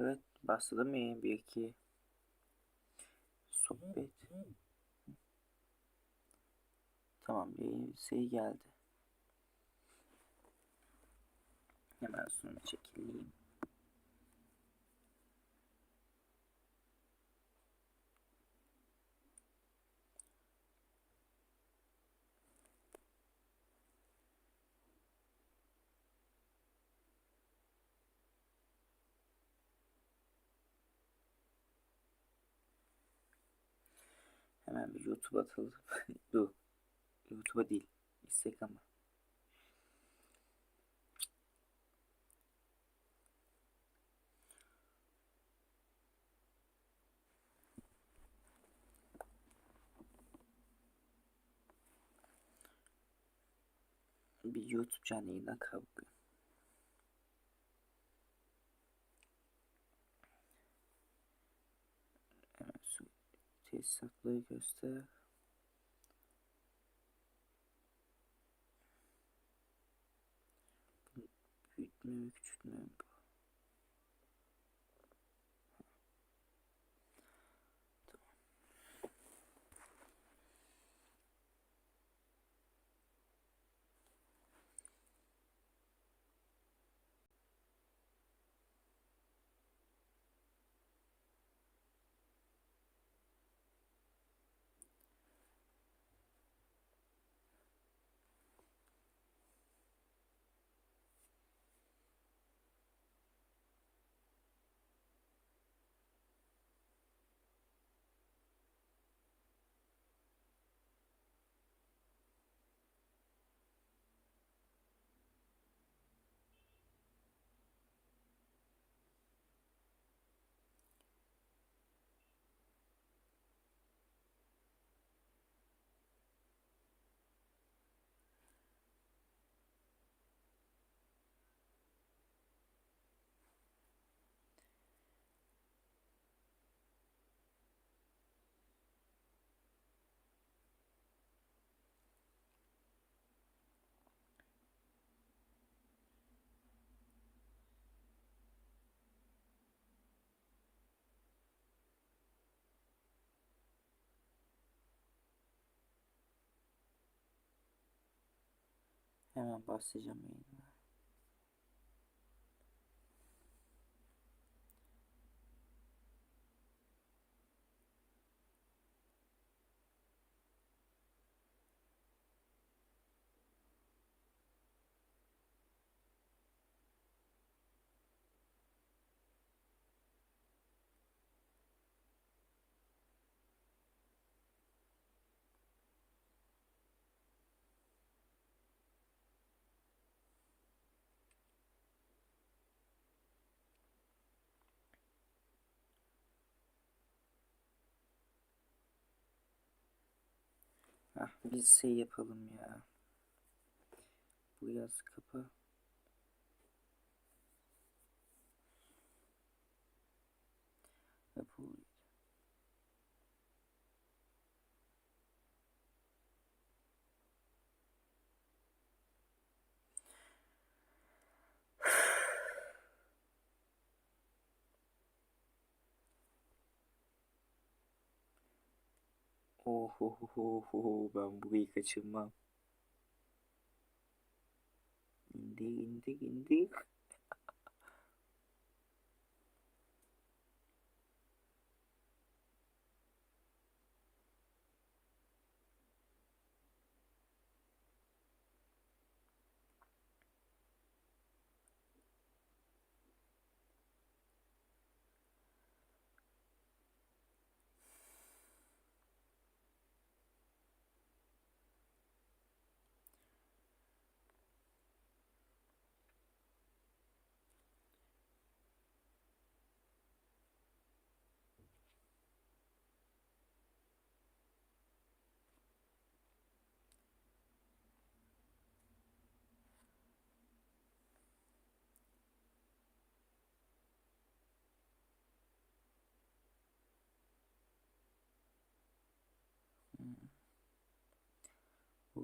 Evet başladı mı? Bir iki sohbet. Tamam yayın şey geldi. Hemen sonra çekileyim. Hemen bir YouTube atalım. Dur. YouTube'a değil. Instagram'a. Bir YouTube canlı yayından kavga. Hemen şu tesisatları göster. Büyütme mi küçültme mi bu? Hemen başlayacağım yayına. Ah biz şey yapalım ya. Bu yaz kapa. Ve Oh, ho, ho, ho, ho, bambui kecemam. Indik, indik, indik.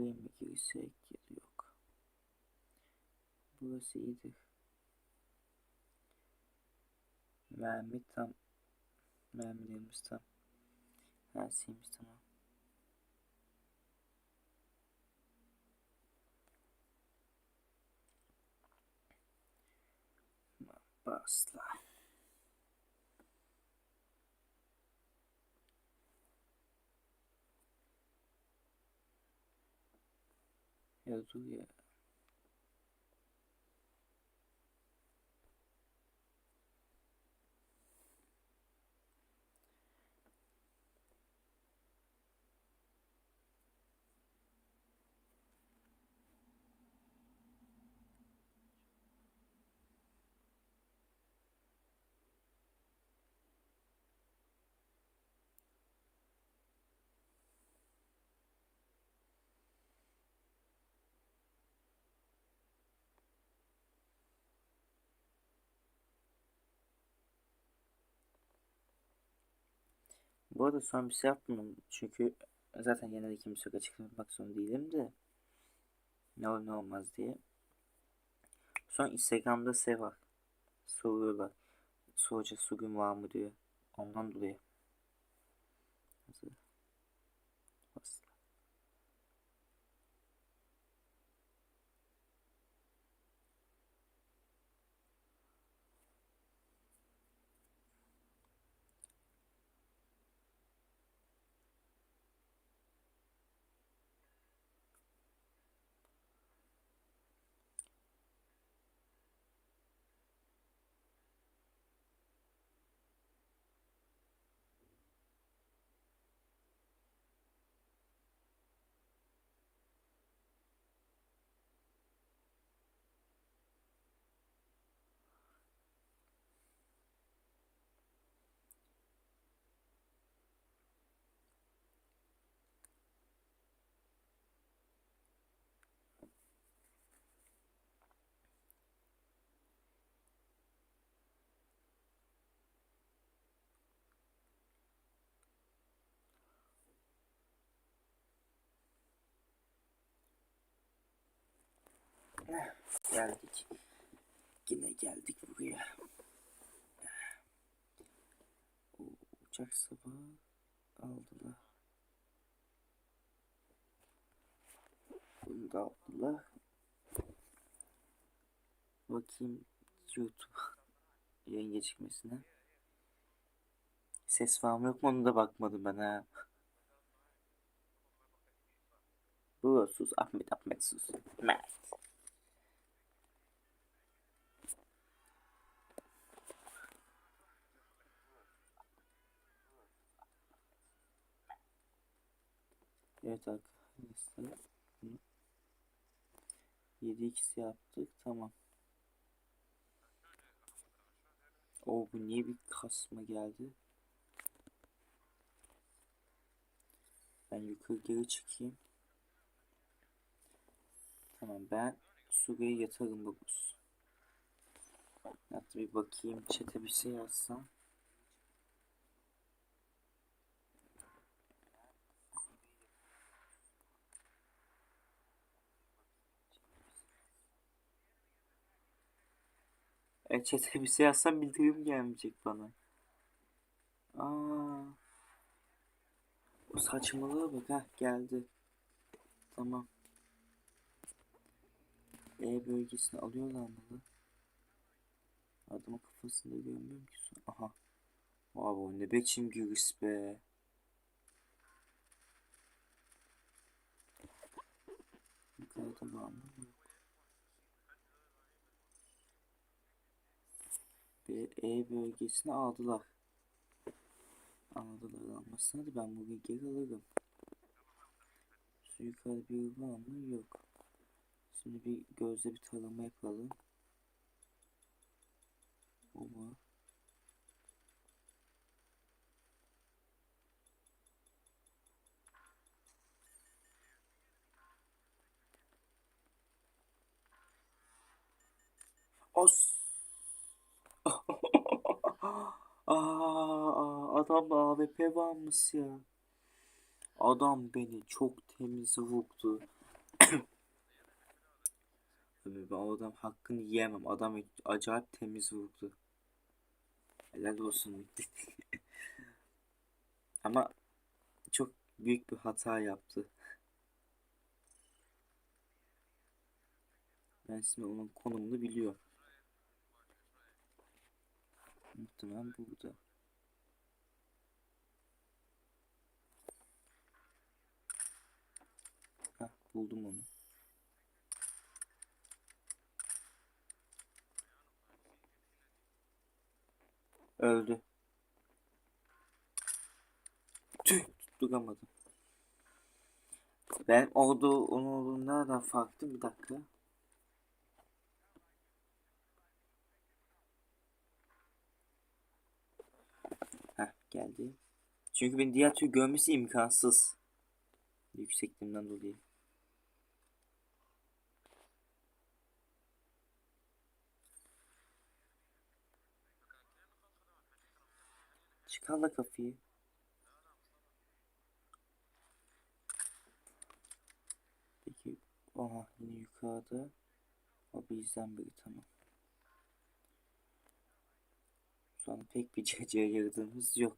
Buraya mı girsek yok. Burası iyidir. Mermi tam. Mermilerimiz tam. Her şeyimiz tamam. Basla. Ya dur ya. Bu arada son bir şey yapmıyorum. Çünkü zaten genelde kimse açıklamak zorunda değilim de. Ne olur ne olmaz diye. Son Instagram'da şey var. Soruyorlar. Soracak su gün var mı diyor. Ondan dolayı. Hazır. Bas. Geldik. Yine geldik buraya. O uçak sabahı aldılar. Bunu da aldılar. Bakayım YouTube yayın gecikmesine. Ses var mı yok mu onu da bakmadım ben ha. Bu sus Ahmet Ahmet sus. Mert. Evet arkadaşlar. 7 x'i yaptık. Tamam. O bu niye bir kasma geldi? Ben yukarı geri çıkayım. Tamam ben Suga'ya yatarım bu buz. Hatta bir bakayım çete bir şey yazsam. E çete bir şey yazsam bildirim gelmeyecek bana. Aa. O saçmalığa bak ha geldi. Tamam. E bölgesini alıyorlar mı? Adamın kafasında görmüyorum ki. Aha. Wow, ne biçim giriş be. Yukarıda var mı? E bölgesini aldılar. Aldılar almasına da ben bugün geri alırım. Şu yukarıda bir var mı? Yok. Şimdi bir gözle bir tarama yapalım. O var. Os. Aa, adamda AWP varmış ya. Adam beni çok temiz vurdu. Tabii ben adam hakkını yiyemem. Adam acayip temiz vurdu. Helal olsun. Ama çok büyük bir hata yaptı. Ben şimdi onun konumunu biliyorum. Muhtemelen burada. Heh, buldum onu. Öldü. Tüh tutturamadım. Ben olduğu onun olduğu nereden farklı bir dakika. Heh geldi. Çünkü beni diğer türlü görmesi imkansız. Yüksekliğimden dolayı. Çıkar da kafayı. Peki, aha yine yukarıda. O bizden biri tamam. Şu pek bir cece yaradığımız yok.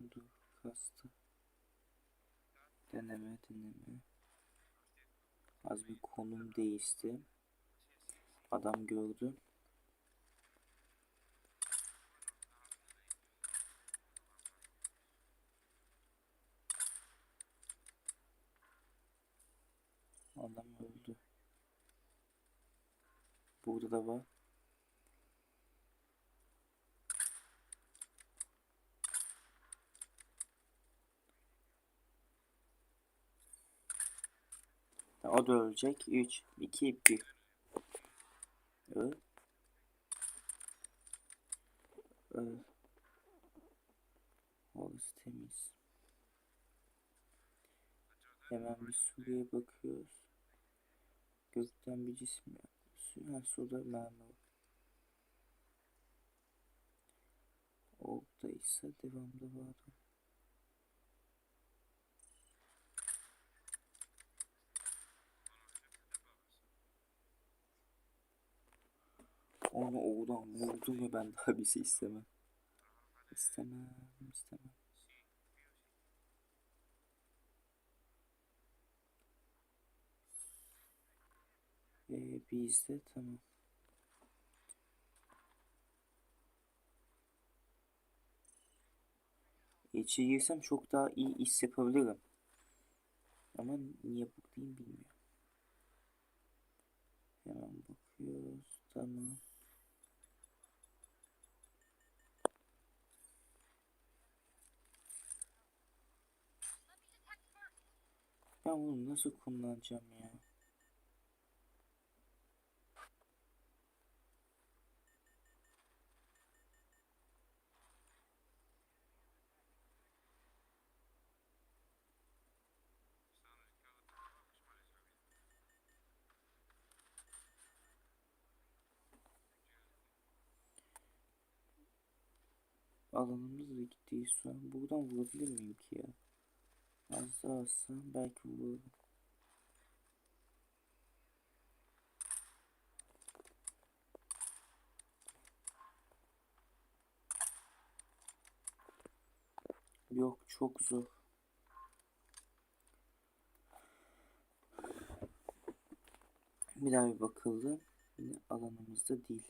Dur kastı. Deneme deneme. Az bir konum değişti. Adam gördü. Adam öldü. Burada da var. O da ölecek. 3, 2, 1. Öl. Öl. Orası temiz. Hemen bir Suriye bakıyoruz. Gökten bir cisim yaklaşıyor. Ha, suda mermi var. Oradaysa devamda vardı. Onu oradan vurdum ve ben daha bir şey istemem. İstemem, istemem. Bizde tamam. İçeri girsem çok daha iyi iş yapabilirim. Ama niye buradayım bilmiyorum. Hemen bakıyoruz. Tamam. Ben bunu nasıl kullanacağım ya? Alanımız da gitti şu an. Buradan vurabilir miyim ki ya? Az daha alsam belki vururum. Yok çok zor. Bir daha bir bakıldı. Yine alanımızda değil.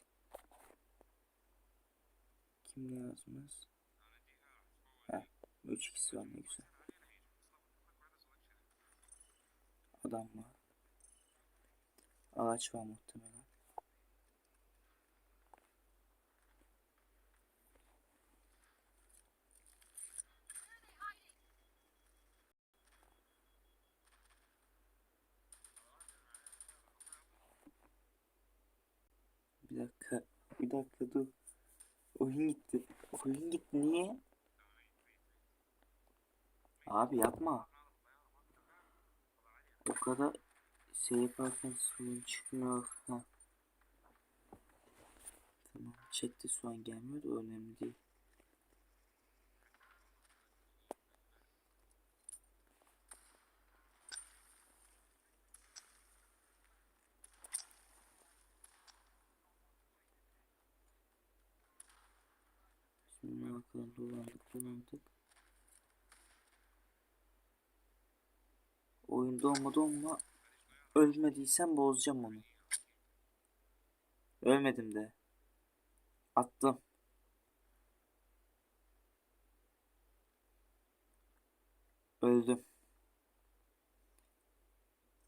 Kim yazmaz? Heh, 3 kişi var ne güzel. Adam var. Ağaç var muhtemelen. Bir dakika. Bir dakika dur. Oyun gitti. Oyun gitti niye? Abi yapma. O kadar şey yaparken sorun çıkmıyor. Ha. Tamam. Chatte şu an gelmiyor da önemli değil. Sonra arkadan dolandık dolandık. Oyun donma donma. Ölmediysem bozacağım onu. Ölmedim de. Attım. Öldüm.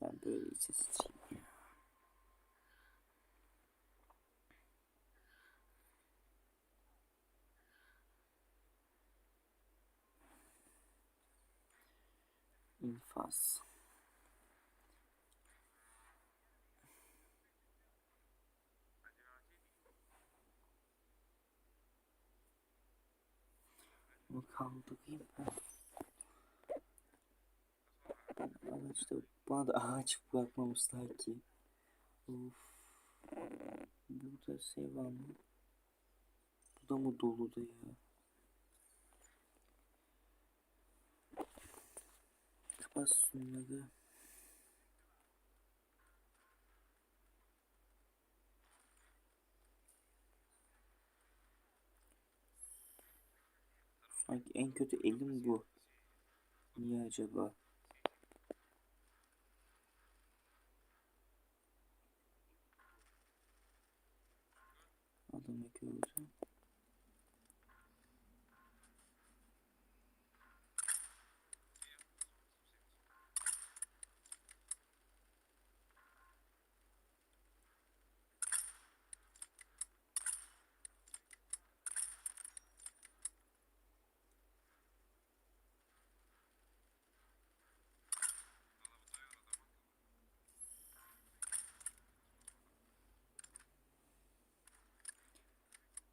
Ben böyle içe İnfaz. Bunu kaldırayım ben. Ağaçta bana da ağaç bırakmamışlar ki. Of. Burada şey var mı? Bu da mı dolu da ya? Şunları. Sanki en kötü elim bu. Niye acaba? Adamı gördüm.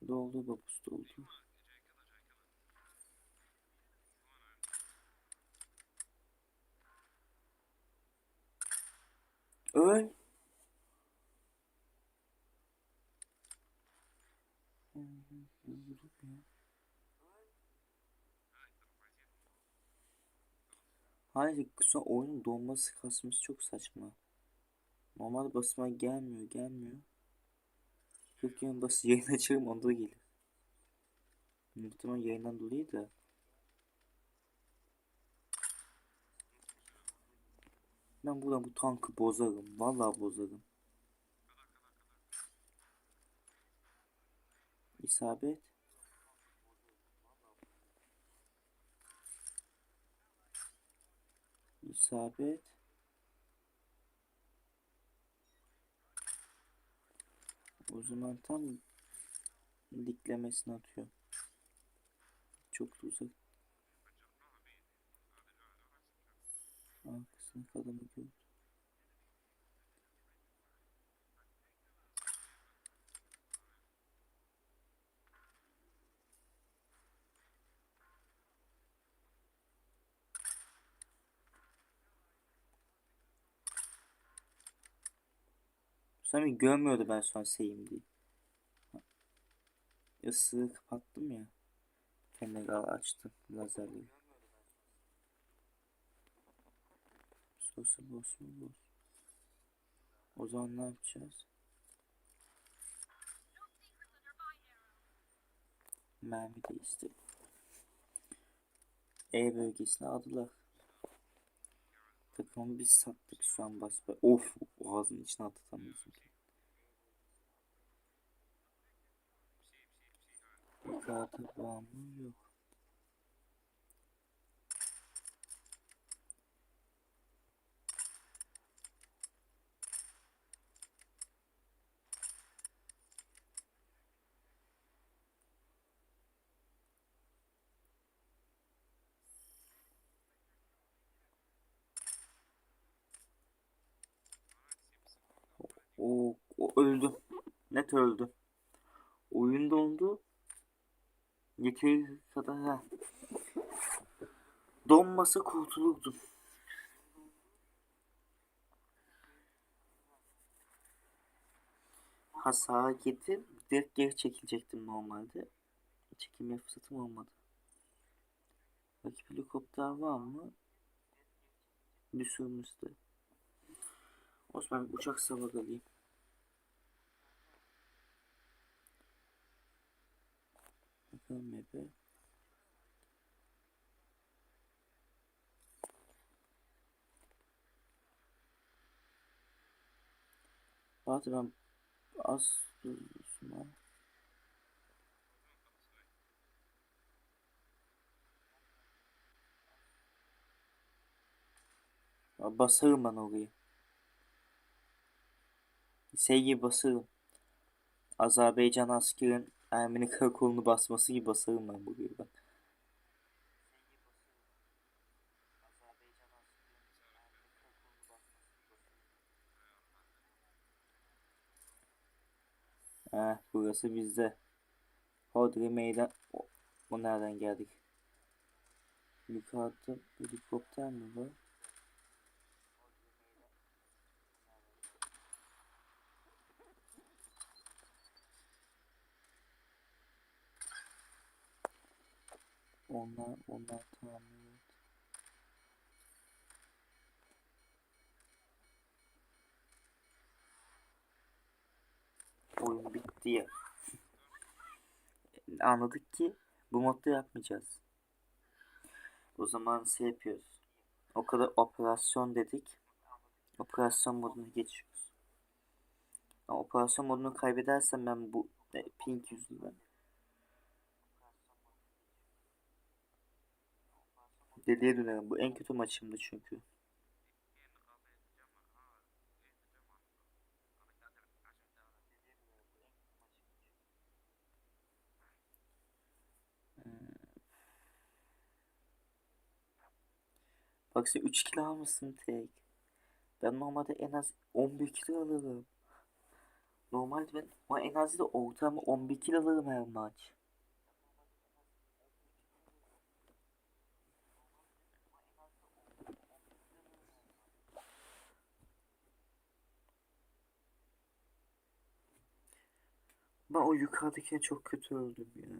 Doldu babus doldu. Öl. Hayır, sonra oyunun donması kasması çok saçma. Normal basıma gelmiyor, gelmiyor. Yok yani bas yayın açarım onda da gelir. Muhtemelen yayından dolayı da. Ben buradan bu tankı bozarım. Vallahi bozarım. İsabet. İsabet. O zaman tam diklemesine atıyor. Çok uzak. Arkasına adamı gördü. Sami görmüyordu ben son şeyim diye. Isığı kapattım ya. Feneri açtım lazerle. Sosu boz mu boz? O zaman ne yapacağız? Mermi değişti. E bölgesine aldılar. Takımı biz sattık şu an basba. Of ağzının içine atatamıyorsun. Yukarıda var mı? Yok. O, o öldü. Net öldü. Oyun dondu. Yeteri kadar ha. Donmasa kurtulurdum. Hasar gidip direkt geri çekilecektim normalde. Çekilme fırsatım olmadı. Rakip helikopter var mı? Düşürmüştü. Osman uçak savar alayım. Map'e. Bazen ben az duyuyorsun Ya Basarım ben orayı. Şey gibi basarım. Azerbaycan askerin Ermeni karakolunu basması gibi basarım ben burayı bak. Heh, burası bizde. Hodri meydan. O, o nereden geldik? Yukarıda helikopter mi var? Onlar, onlar tamir et. Oyun bitti ya. Anladık ki bu modda yapmayacağız. O zaman şey yapıyoruz. O kadar operasyon dedik. Operasyon moduna geçiyoruz. Operasyon modunu kaybedersem ben bu e, pink yüzünden deliye dönerim. Bu en kötü maçımdı çünkü. Bak sen 3 kilo almışsın tek. Ben normalde en az 11 kilo alırım. Normalde ben ama en az da ortalama 11 kilo alırım her maç. Ben o yukarıdakine çok kötü öldüm ya.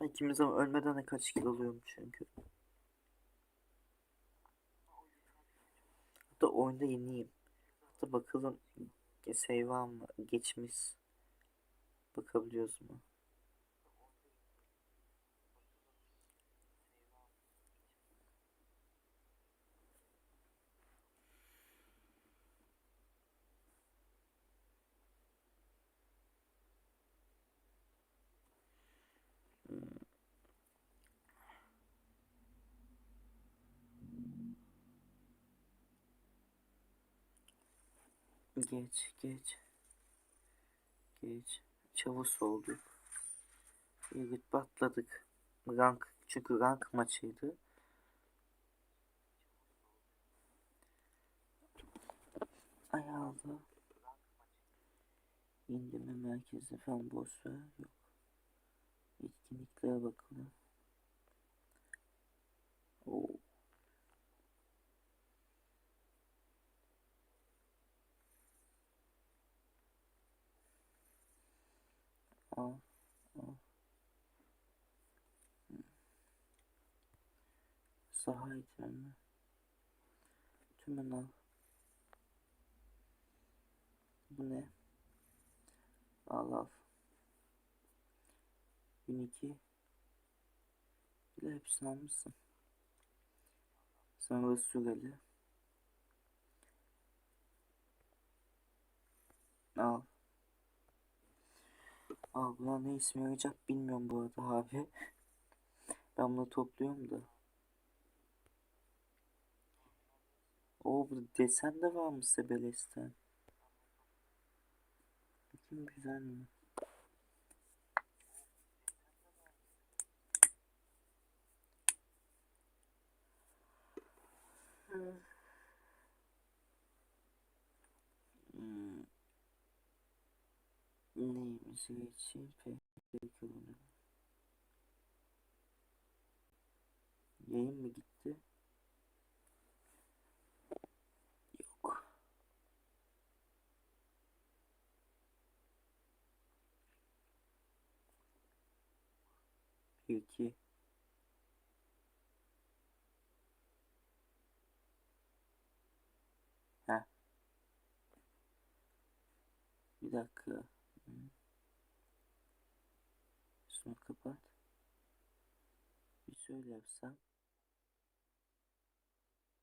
Ben ikimiz zaman ölmeden de kaç kilo alıyorum çünkü. Hatta oyunda yeniyim. Hatta bakalım save mı? Geçmiş. Bakabiliyoruz mu? Geç, geç. Geç. Çavus olduk. Evet, batladık. Rank, çünkü rank maçıydı. Ayağlı. İndirme merkezi falan ver. Yok. Etkinliklere bakalım. Oo. Al. Al. Saha eğitimi. Tümünü al. Bu ne? Al al. 1002 Bile hepsini almışsın. Sonra süreli. Al. Al buna ne ismi yarayacak bilmiyorum bu arada abi. Ben bunu topluyorum da. O bu desen de var mı Sebeles'ten? Bakayım güzel mi? Hmm. Neymiş için kullanıyorum. Yayın mı gitti? Yok. İki. Heh. Bir dakika. Hmm. Şunu kapat. Bir şöyle yapsam.